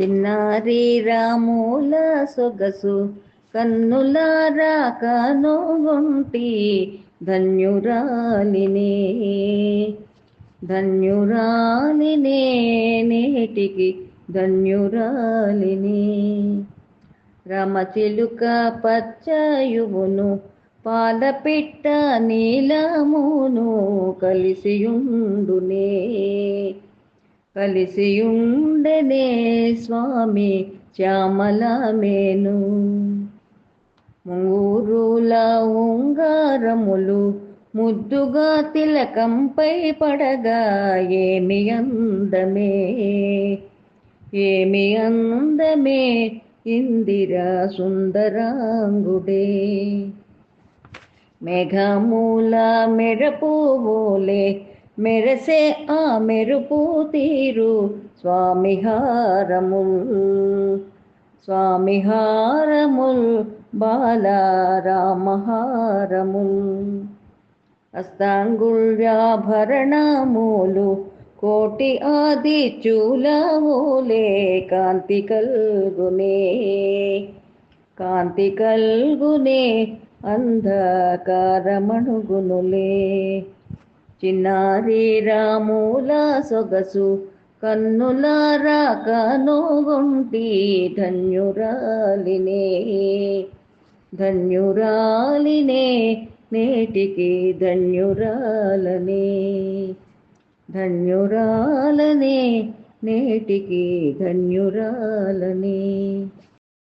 చిన్నారి రాముల సొగసు కన్నులారా కనుగొంటి ధన్యురాలినే. ధన్యురాలినే నేటికి ధన్యురాలినే. రమచిలుక పచ్చయువును పాలపిట్ట నీలమును కలిసియుండునే. కలిసియుండనే స్వామి శ్యామలమేను ముంగూరుల ఉంగారములు ముద్దుగా తిలకంపై పడగా ఏమి అందమే? ఏమి అందమే ఇందిరా సుందరాంగుడే? మేఘమూల మెరపువోలే మెరసే ఆ మెరుపు తీరు స్వామిహారముల్. స్వామిహారముల్ బాలారామహారముల్. హారముల్ బాలరామహారముల్ అస్తాంగుళ్యాభరణములు కోటి ఆది చూలవులే కాంతి కల్గునే. కాంతి కల్గునే అంధకారమణుగునులే. చిన్నారి రాముల సొగసు కన్నులారా కనుగుంటి ధన్యురాలినే. ధన్యురాలినే నేటికి ధన్యురాలనే. ధన్యురాలనే నేటికి ధన్యురాలనే.